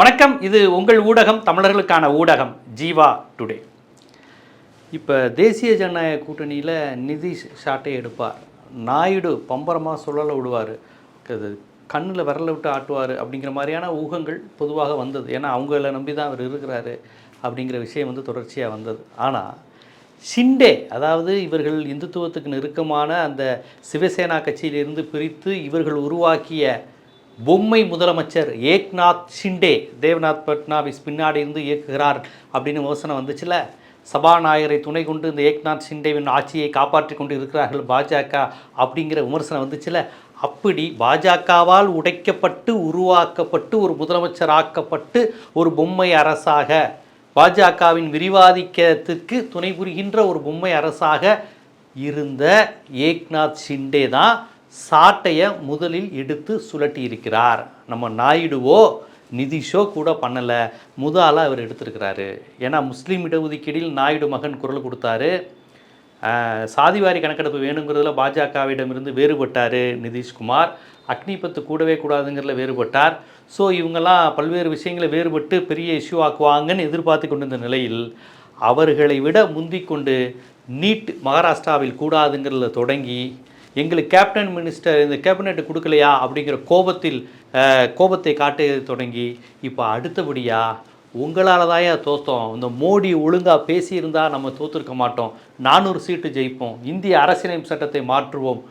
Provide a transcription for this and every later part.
வணக்கம். இது உங்கள் ஊடகம் தமிழர்களுக்கான ஊடகம் ஜீவா டுடே. இப்போ தேசிய ஜனநாயக கூட்டணியில் நிதிஷ் ஷாட்டை எடுப்பார். நாயுடு பம்பரமாக சுழல விடுவார். அது கண்ணில் விரல விட்டு ஆட்டுவார் அப்படிங்கிற மாதிரியான ஊகங்கள் பொதுவாக வந்தது. ஏன்னா அவங்கள நம்பி தான் அவர் இருக்கிறாரு அப்படிங்கிற விஷயம் வந்து தொடர்ச்சியாக வந்தது. ஆனால் ஷிண்டே அதாவது இவர்கள் இந்துத்துவத்துக்கு நெருக்கமான அந்த சிவசேனா கட்சியிலிருந்து பிரித்து இவர்கள் உருவாக்கிய பொம்மை முதலமைச்சர் ஏக்நாத் ஷிண்டே தேவ்நாத் பட்னாவிஸ் பின்னாடி இருந்து இயக்குகிறார் அப்படின்னு யோசனை வந்துச்சுல. சபாநாயகரை துணை கொண்டு இந்த ஏக்நாத் ஷிண்டேவின் ஆட்சியை காப்பாற்றி கொண்டு இருக்கிறார்கள் பாஜக அப்படிங்கிற விமர்சனம் வந்துச்சுல. அப்படி பாஜகவால் உடைக்கப்பட்டு உருவாக்கப்பட்டு ஒரு முதலமைச்சராக்கப்பட்டு ஒரு பொம்மை அரசாக பாஜகவின் விரிவாதிக்கத்துக்கு துணை புரிகின்ற ஒரு பொம்மை அரசாக இருந்த ஏக்நாத் ஷிண்டே தான் சாட்டையை முதலில் எடுத்து சுழட்டி இருக்கிறார் நம்ம நாயுடுவோ நிதிஷோ கூட பண்ணலை. முதாலாக அவர் எடுத்திருக்கிறாரு. ஏன்னா முஸ்லீம் இடஒதுக்கீடில் நாயுடு மகன் குரல் கொடுத்தாரு. சாதிவாரி கணக்கெடுப்பு வேணுங்கிறதுல பாஜகவிடமிருந்து வேறுபட்டார் நிதிஷ்குமார். அக்னிபத்து கூடவே கூடாதுங்கிறதுல வேறுபட்டார். ஸோ இவங்கெல்லாம் பல்வேறு விஷயங்களை வேறுபட்டு பெரிய இஷ்யூ ஆக்குவாங்கன்னு எதிர்பார்த்து கொண்டிருந்த நிலையில் அவர்களை விட முந்திக்கொண்டு நீட் மகாராஷ்டிராவில் கூடாதுங்கிறதுல தொடங்கி எங்களுக்கு கேப்டன் மினிஸ்டர் இந்த கேபினெட் கொடுக்கலையா அப்படிங்கிற கோபத்தில் கோபத்தை காட்டு தொடங்கி இப்போ அடுத்தபடியாக உங்களால் தாயா தோத்தோம். இந்த மோடி ஒழுங்காக பேசியிருந்தால் நம்ம தோத்துருக்க மாட்டோம். நானூறு சீட்டு ஜெயிப்போம். இந்திய அரசியலமைப்பு சட்டத்தை மாற்றுவோம்.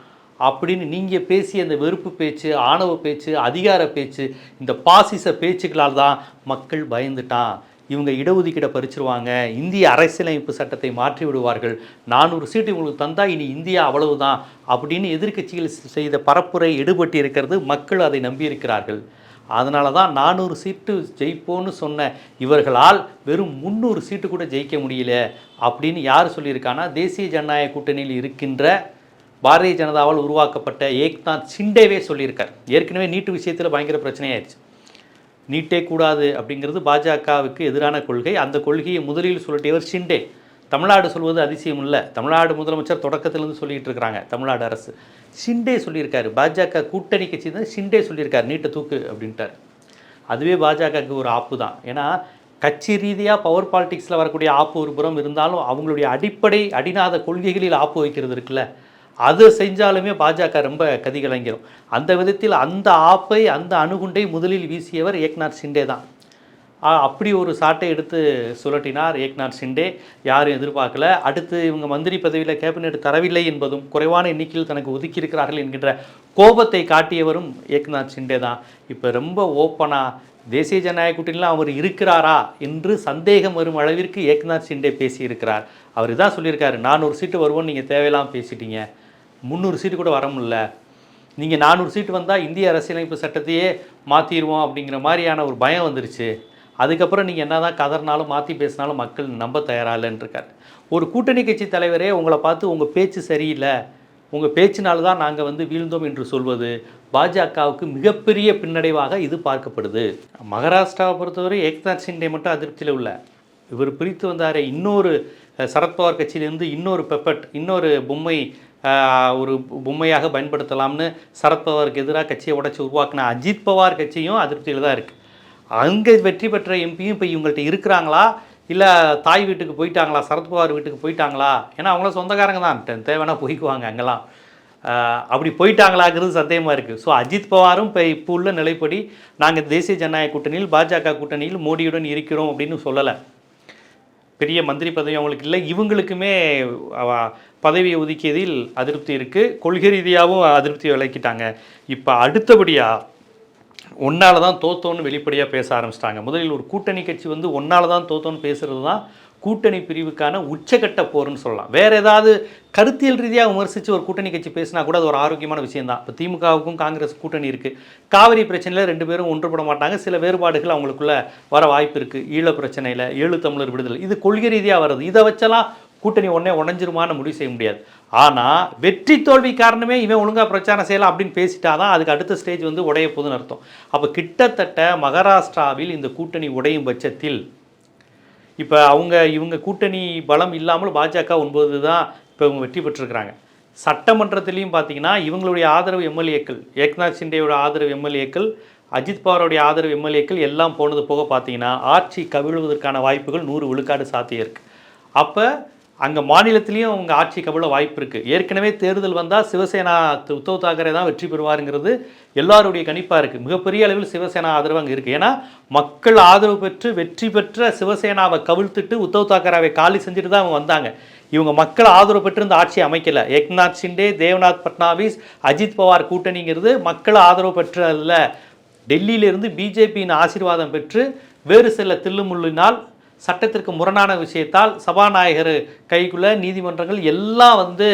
அப்படின்னு நீங்கள் பேசிய அந்த வெறுப்பு பேச்சு ஆணவ பேச்சு அதிகார பேச்சு இந்த பாசிச பேச்சுக்களால் தான் மக்கள் பயந்துட்டான். இவங்க இடஒதுக்கீடை பறிச்சிருவாங்க. இந்திய அரசியலமைப்பு சட்டத்தை மாற்றி விடுவார்கள். நானூறு சீட்டு இவங்களுக்கு தந்தால் இனி இந்தியா அவ்வளவுதான் அப்படின்னு எதிர்க்கட்சிகள் செய்த பரப்புரை எடுபட்டு இருக்கிறது மக்கள் அதை நம்பியிருக்கிறார்கள். அதனால தான் நானூறு சீட்டு ஜெயிப்போன்னு சொன்ன இவர்களால் வெறும் முந்நூறு சீட்டு கூட ஜெயிக்க முடியல அப்படின்னு யார் சொல்லியிருக்கான்னா தேசிய ஜனநாயக கூட்டணியில் இருக்கின்ற பாரதிய ஜனதாவால் உருவாக்கப்பட்ட ஏக்நாத் சிண்டேவே சொல்லியிருக்கார். ஏற்கனவே நீட்டு விஷயத்தில் பயங்கர பிரச்சனையாயிருச்சு. நீட்டே கூடாது அப்படிங்கிறது பாஜகவுக்கு எதிரான கொள்கை. அந்த கொள்கையை முதலில் சொல்லிட்டவர் ஷிண்டே. தமிழ்நாடு சொல்வது அதிசயம் இல்லை. தமிழ்நாடு முதலமைச்சர் தொடக்கத்திலிருந்து சொல்லிட்டு இருக்கிறாங்க தமிழ்நாடு அரசு. ஷிண்டே சொல்லியிருக்காரு. பாஜக கூட்டணி கட்சி தான் ஷிண்டே சொல்லியிருக்காரு. நீட்டை தூக்கு அப்படின்ட்டார். அதுவே பாஜகவுக்கு ஒரு ஆப்பு தான். ஏன்னா கட்சி ரீதியாக பவர் பாலிடிக்ஸில் வரக்கூடிய ஆப்பு ஒரு புறம் இருந்தாலும் அவங்களுடைய அடிப்படை அடிநாத கொள்கைகளில் ஆப்பு வைக்கிறது இருக்குல்ல. அது செஞ்சாலுமே பாஜக ரொம்ப கதிகலங்கிடும் அந்த விதத்தில் அந்த ஆப்பை அந்த அணுகுண்டை முதலில் வீசியவர் ஏக்நாத் ஷிண்டே தான். அப்படி ஒரு சாட்டை எடுத்து சுழட்டினார் ஏக்நாத் ஷிண்டே. யாரும் எதிர்பார்க்கல. அடுத்து இவங்க மந்திரி பதவியில் கேபினெட் தரவில்லை என்பதும் குறைவான எண்ணிக்கையில் தனக்கு ஒதுக்கியிருக்கிறார்கள் என்கின்ற கோபத்தை காட்டியவரும் ஏக்நாத் ஷிண்டே தான். இப்போ ரொம்ப ஓப்பனாக தேசிய ஜனநாயக கூட்டணியில் அவர் இருக்கிறாரா என்று சந்தேகம் வரும் அளவிற்கு ஏக்நாத் ஷிண்டே பேசியிருக்கிறார். அவர் இதான் சொல்லியிருக்காரு நானூறு சீட்டு வருவோன்னு நீங்கள் தேவையில்லாமல் பேசிட்டீங்க. முந்நூறு சீட்டு கூட வர முடியல. நீங்கள் நானூறு சீட்டு வந்தால் இந்திய அரசியலமைப்பு சட்டத்தையே மாற்றிடுவோம் அப்படிங்கிற மாதிரியான ஒரு பயம் வந்துருச்சு. அதுக்கப்புறம் நீங்கள் என்ன தான் கதறினாலும் மாற்றி பேசினாலும் மக்கள் நம்ப தயாராகலன்னு இருக்கார் ஒரு கூட்டணி கட்சி தலைவரே உங்களை பார்த்து உங்கள் பேச்சு சரியில்லை. உங்கள் பேச்சினால் தான் நாங்கள் வந்து வீழ்ந்தோம் என்று சொல்வது பாஜகவுக்கு மிகப்பெரிய பின்னடைவாக இது பார்க்கப்படுது. மகாராஷ்டிராவை பொறுத்தவரை ஏக்நாத் சிண்டே மட்டும் அதிருப்தியில் உள்ள. இவர் பிரித்து வந்தார் இன்னொரு சரத்பவார் கட்சியிலேருந்து இன்னொரு பெப்பட் இன்னொரு பொம்மை ஒரு பொம்மையாக பயன்படுத்தலாம்னு சரத்பவாருக்கு எதிராக கட்சியை உடைச்சி உருவாக்கின அஜித் பவார் கட்சியும் அதிருப்தியில் தான் இருக்குது அங்கே வெற்றி பெற்ற எம்பியும் இப்போ இவங்கள்ட்ட இருக்கிறாங்களா? இல்லை தாய் வீட்டுக்கு போயிட்டாங்களா? சரத்பவார் வீட்டுக்கு போயிட்டாங்களா? ஏன்னா அவங்களும் சொந்தக்காரங்க தான். தேவைன்னா போய்க்குவாங்க அங்கெல்லாம். அப்படி போயிட்டாங்களாங்கிறது சந்தேகமாக இருக்குது ஸோ அஜித் பவாரும் இப்போ இப்போ உள்ள நிலைப்படி நாங்கள் தேசிய ஜனநாயக கூட்டணியில் பாஜக கூட்டணியில் மோடியுடன் இருக்கிறோம் அப்படின்னு சொல்லலை. பெரிய மந்திரி பதவி அவங்களுக்கு இல்லை. இவங்களுக்குமே பதவியை ஒதுக்கியதில் அதிருப்தி இருக்குது கொள்கை ரீதியாகவும் அதிருப்தி விளக்கிட்டாங்க. இப்போ அடுத்தபடியாக ஒன்றால் தான் தோத்தோன்னு வெளிப்படையாக பேச ஆரம்பிச்சிட்டாங்க. முதலில் ஒரு கூட்டணி கட்சி வந்து ஒன்னால தான் தோத்தோன்னு பேசுறது தான் கூட்டணி பிரிவுக்கான உச்சகட்ட போர்னு சொல்லலாம். வேறு ஏதாவது கருத்தியல் ரீதியாக விமர்சித்து ஒரு கூட்டணி கட்சி பேசினா கூட அது ஒரு ஆரோக்கியமான விஷயம் தான் இப்போ திமுகவுக்கும் காங்கிரஸ் கூட்டணி இருக்குது காவிரி பிரச்சனையில் ரெண்டு பேரும் ஒன்றுபட மாட்டாங்க. சில வேறுபாடுகள் அவங்களுக்குள்ள வர வாய்ப்பு இருக்குது ஈழ பிரச்சனையில் ஏழு தமிழர் விடுதலை. இது கொள்கை ரீதியாக வருது இதை வச்செல்லாம் கூட்டணி உடனே உடஞ்சிருமான்னு முடிவு செய்ய முடியாது. ஆனால் வெற்றி தோல்வி காரணமே இவன் ஒழுங்காக பிரச்சாரம் செய்யலாம் அப்படின்னு பேசிட்டாதான் அதுக்கு அடுத்த ஸ்டேஜ் வந்து உடைய போகுதுன்னு அர்த்தம். அப்போ கிட்டத்தட்ட மகாராஷ்டிராவில் இந்த கூட்டணி உடையும் பட்சத்தில் இப்போ அவங்க இவங்க கூட்டணி பலம் இல்லாமல் பாஜக ஒன்பது தான் இப்போ இவங்க வெற்றி பெற்றிருக்கிறாங்க. சட்டமன்றத்திலையும் பார்த்தீங்கன்னா இவங்களுடைய ஆதரவு எம்எல்ஏக்கள் ஏக்நாத் சிண்டேயோட ஆதரவு எம்எல்ஏக்கள் அஜித் பவாருடைய ஆதரவு எம்எல்ஏக்கள் எல்லாம் போனது போக பார்த்தீங்கன்னா ஆட்சி கவிழ்வதற்கான வாய்ப்புகள் நூறு விழுக்காடு சாத்தியம் இருக்குது அப்போ அங்கே மாநிலத்திலையும் அவங்க ஆட்சி கவிழ வாய்ப்பு இருக்குது ஏற்கனவே தேர்தல் வந்தால் சிவசேனா உத்தவ் தாக்கரே தான் வெற்றி பெறுவாருங்கிறது எல்லாருடைய கணிப்பாக இருக்குது மிகப்பெரிய அளவில் சிவசேனா ஆதரவு அங்கே இருக்குது ஏன்னா மக்கள் ஆதரவு பெற்று வெற்றி பெற்ற சிவசேனாவை கவிழ்த்துட்டு உத்தவ் தாக்கராவை காலி செஞ்சுட்டு தான் அவங்க வந்தாங்க. இவங்க மக்கள் ஆதரவு பெற்று இந்த ஆட்சியை அமைக்கல. ஏக்நாத் ஷிண்டே தேவ்நாத் பட்னாவிஸ் அஜித் பவார் கூட்டணிங்கிறது மக்கள் ஆதரவு பெற்றதில்ல டெல்லியிலிருந்து பிஜேபியின் ஆசீர்வாதம் பெற்று வேறு சில தில்லுமுள்ளினால் சட்டத்திற்கு முரணான விஷயத்தால் சபாநாயகர் கைக்குள்ள நீதிமன்றங்கள் எல்லாம் வந்து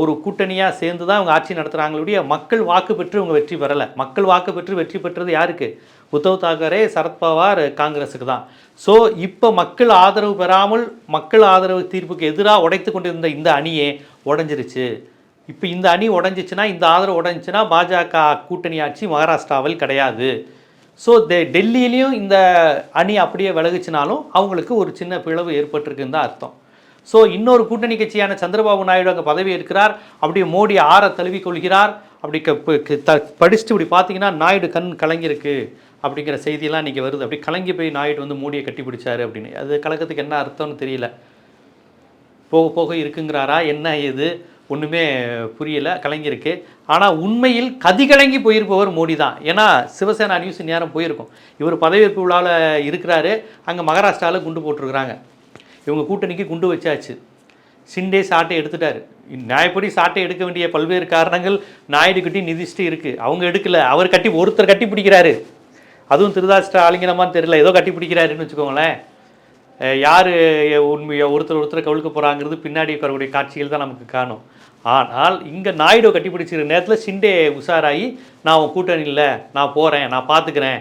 ஒரு கூட்டணியாக சேர்ந்து தான் அவங்க ஆட்சி நடத்துகிறாங்களுடைய மக்கள் வாக்கு பெற்று இவங்க வெற்றி பெறலை. மக்கள் வாக்கு பெற்று வெற்றி பெற்றது யாருக்கு? உத்தவ் தாக்கரே சரத்பவார் காங்கிரஸுக்கு தான். ஸோ இப்போ மக்கள் ஆதரவு பெறாமல் மக்கள் ஆதரவு தீர்ப்புக்கு எதிராக உடைத்து கொண்டிருந்த இந்த அணியே உடஞ்சிருச்சு. இப்போ இந்த அணி உடஞ்சிச்சுன்னா இந்த ஆதரவு உடஞ்சிச்சுன்னா பாஜக கூட்டணி ஆட்சி மகாராஷ்டிராவில் கிடையாது. ஸோ டெ டெல்லியிலையும் இந்த அணி அப்படியே விலகுச்சினாலும் அவங்களுக்கு ஒரு சின்ன பிளவு ஏற்பட்டிருக்குன்னு தான் அர்த்தம். ஸோ இன்னொரு கூட்டணி கட்சியான சந்திரபாபு நாயுடு அங்கே பதவி இருக்கிறார் அப்படியே மோடி ஆற தழுவி கொள்கிறார். அப்படி க த படிச்சுட்டு இப்படி பார்த்தீங்கன்னா நாயுடு கண் கலங்கியிருக்கு அப்படிங்கிற செய்தியெல்லாம் இன்றைக்கி வருது. அப்படி கலங்கி போய் நாயுடு வந்து மோடியை கட்டி பிடிச்சாரு அப்படின்னு. அது கலக்கத்துக்கு என்ன அர்த்தம்னு தெரியல. போக போக இருக்குங்கிறாரா? என்ன ஏது ஒன்றுமே புரியலை கலைஞருக்கு ஆனால் உண்மையில் கதிகலங்கி போயிருப்பவர் மோடி தான். ஏன்னா சிவசேனா நியூஸ் நேரம் போயிருக்கும். இவர் பதவியேற்பு விழாவில் இருக்கிறாரு. அங்கே மகாராஷ்டிராவில் குண்டு போட்டிருக்கிறாங்க. இவங்க கூட்டணிக்கு குண்டு வச்சாச்சு. சிண்டே சாட்டை எடுத்துட்டார். நியாயப்படி சாட்டை எடுக்க வேண்டிய பல்வேறு காரணங்கள் நாயுடுகிட்டி நிதிஷ்டு இருக்குது அவங்க எடுக்கல. அவர் கட்டி ஒருத்தர் கட்டி பிடிக்கிறாரு. அதுவும் திருதாஷ்ட ஆளுங்கினமான்னு தெரியல. ஏதோ கட்டி பிடிக்கிறாருன்னு வச்சுக்கோங்களேன். யார் உண்மையை ஒருத்தர் ஒருத்தர் கவிழ்க்க போகிறாங்கிறது பின்னாடி வரக்கூடிய காட்சிகள் தான் நமக்கு காணும். ஆனால் இங்கே நாயுடு கட்டிப்பிடிச்சிருக்க நேரத்தில் சிண்டே உஷாராகி நான் உன் கூட்டணி இல்லை நான் போகிறேன் நான் பார்த்துக்கிறேன்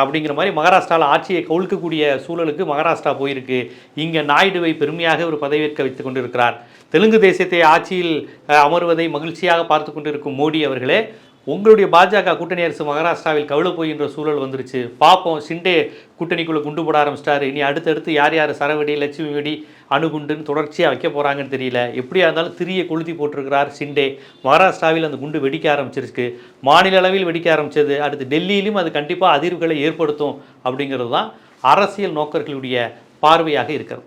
அப்படிங்கிற மாதிரி மகாராஷ்டிராவில் ஆட்சியை கவுழ்க்கக்கூடிய சூழலுக்கு மகாராஷ்டிரா போயிருக்கு. இங்கே நாயுடுவை பெருமையாக ஒரு பதவியேற்க வைத்து கொண்டிருக்கிறார். தெலுங்கு தேசத்தை ஆட்சியில் அமர்வதை மகிழ்ச்சியாக பார்த்து கொண்டிருக்கும் மோடி அவர்களே உங்களுடைய பாஜக கூட்டணி அரசு மகாராஷ்டிராவில் கவிழ போகின்ற சூழல் வந்துருச்சு. பார்ப்போம் சிண்டே கூட்டணிக்குள்ளே குண்டு போட ஆரம்பிச்சிட்டாரு. இனி அடுத்தடுத்து யார் யார் சரவெடி லட்சுமி வெடி அணுகுண்டுன்னு தொடர்ச்சியாக வைக்க போகிறாங்கன்னு தெரியல. எப்படியா இருந்தாலும் திரிய கொளுத்தி போட்டிருக்கிறார் சிண்டே மகாராஷ்டிராவில் அந்த குண்டு வெடிக்க ஆரம்பிச்சிருக்கு மாநில அளவில் வெடிக்க ஆரம்பிச்சது. அடுத்து டெல்லியிலும் அது கண்டிப்பாக அதிர்வுகளை ஏற்படுத்தும் அப்படிங்கிறது தான் அரசியல் நோக்கர்களுடைய பார்வையாக இருக்கிறது.